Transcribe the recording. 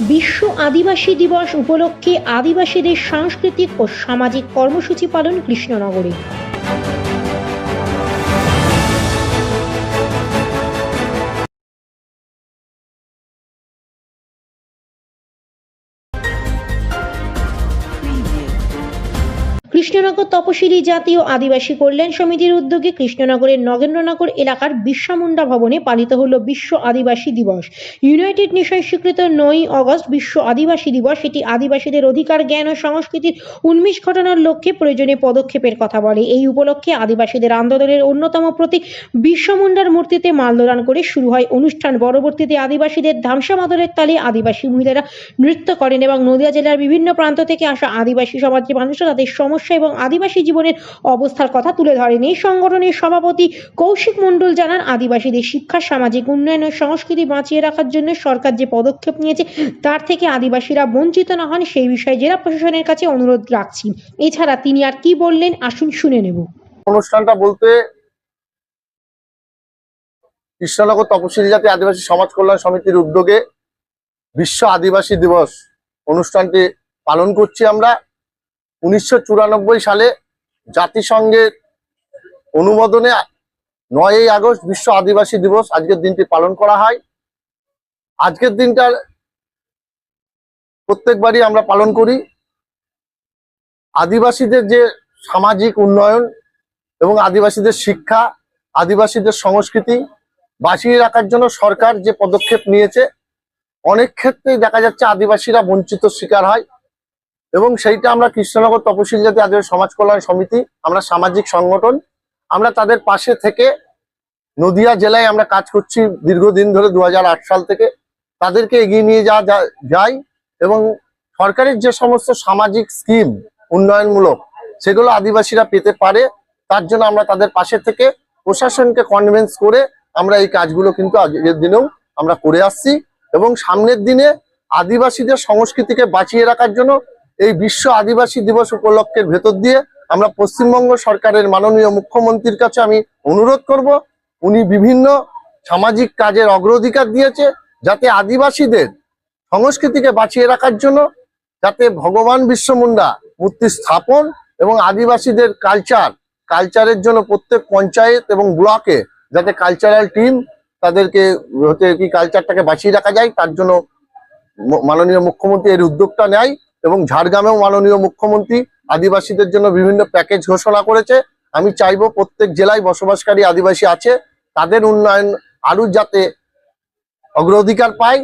বিশ্ব আদিবাসী দিবস উপলক্ষে আদিবাসীদের সাংস্কৃতিক ও সামাজিক কর্মসূচি পালন কৃষ্ণনগরে। কৃষ্ণনগর তপশিলি জাতি ও আদিবাসী কল্যাণ সমিতির উদ্যোগে কৃষ্ণনগরের নগেন্দ্রনগর এলাকার বিশ্বমুন্ডা ভবনে পালিত হল বিশ্ব আদিবাসী দিবস। ইউনাইটেড নেশন স্বীকৃত নয় অগস্ট বিশ্ব আদিবাসী দিবস। এটি আদিবাসীদের অধিকার, জ্ঞান ও সংস্কৃতির উন্মেষ ঘটানোর লক্ষ্যে প্রয়োজনীয় পদক্ষেপের কথা বলে। এই উপলক্ষে আদিবাসীদের আন্দোলনের অন্যতম প্রতীক বিশ্বমুন্ডার মূর্তিতে মাল্যদান করে শুরু হয় অনুষ্ঠান। পরবর্তীতে আদিবাসীদের ধামসা মাদলের তালে আদিবাসী মহিলারা নৃত্য করেন এবং নদিয়া জেলার বিভিন্ন প্রান্ত থেকে আসা আদিবাসী সমাজের মানুষরা তাদের সমস্যা এবং আদিবাসী জীবনের অবস্থার কথা তুলে ধরেন। এই সংগঠনের সভাপতি কৌশিক মণ্ডল জানান, আদিবাসীদের শিক্ষা, সামাজিক উন্নয়ন ও সংস্কৃতি বাঁচিয়ে রাখার জন্য সরকার যে পদক্ষেপ নিয়েছে, তার থেকে আদিবাসীরা বঞ্চিত না হন, সেই বিষয়ে জেলা প্রশাসনের কাছে অনুরোধ রাখছি। এছাড়া তিনি আর কি বললেন, আসুন শুনে নেব। অনুষ্ঠানটা বলতে কৃষ্ণনগর তপশিলি জাতি আদিবাসী সমাজ কল্যাণ সমিতির উদ্যোগে বিশ্ব আদিবাসী দিবস অনুষ্ঠানটি পালন করছি আমরা। উনিশশো চুরানব্বই সালে জাতিসংঘের অনুমোদনে নয়ই আগস্ট বিশ্ব আদিবাসী দিবস আজকের দিনটি পালন করা হয়। আজকের দিনটার প্রত্যেকবারই আমরা পালন করি। আদিবাসীদের যে সামাজিক উন্নয়ন এবং আদিবাসীদের শিক্ষা, আদিবাসীদের সংস্কৃতি বাঁচিয়ে রাখার জন্য সরকার যে পদক্ষেপ নিয়েছে, অনেক ক্ষেত্রেই দেখা যাচ্ছে আদিবাসীরা বঞ্চিত শিকার হয়। এবং সেইটা আমরা কৃষ্ণনগর তপশিল জাতি আদিবাসী সমাজ কল্যাণ সমিতি, আমরা সামাজিক সংগঠন, আমরা তাদের পাশে থেকে নদিয়া জেলায় আমরা কাজ করছি দীর্ঘদিন ধরে দু হাজার আট সাল থেকে। তাদেরকে এগিয়ে নিয়ে যাওয়া যায় এবং সরকারের যে সমস্ত সামাজিক স্কিম উন্নয়নমূলক সেগুলো আদিবাসীরা পেতে পারে, তার জন্য আমরা তাদের পাশে থেকে প্রশাসনকে কনভিন্স করে আমরা এই কাজগুলো কিন্তু আজকের দিনেও আমরা করে আসছি এবং সামনের দিনে আদিবাসীদের সংস্কৃতিকে বাঁচিয়ে রাখার জন্য এই বিশ্ব আদিবাসী দিবস উপলক্ষের ভেতর দিয়ে আমরা পশ্চিমবঙ্গ সরকারের মাননীয় মুখ্যমন্ত্রীর কাছে আমি অনুরোধ করব, উনি বিভিন্ন সামাজিক কাজের অগ্রাধিকার দিয়েছে যাতে আদিবাসীদের সংস্কৃতিকে বাঁচিয়ে রাখার জন্য, যাতে ভগবান বিশ্বমুন্ডা মূর্তি স্থাপন এবং আদিবাসীদের কালচার কালচারের জন্য প্রত্যেক পঞ্চায়েত এবং ব্লকে যাতে কালচারাল টিম তাদেরকে হচ্ছে কি কালচারটাকে বাঁচিয়ে রাখা যায়, তার জন্য মাননীয় মুখ্যমন্ত্রী এর উদ্যোগটা নেয়। এবং ঝাড়গ্রামেও মাননীয় মুখ্যমন্ত্রী আদিবাসীদের জন্য বিভিন্ন প্যাকেজ ঘোষণা করেছে। আমি চাইব প্রত্যেক জেলায় বসবাসকারী আদিবাসী আছে, তাদের উন্নয়ন আরও যাতে অগ্রাধিকার পায়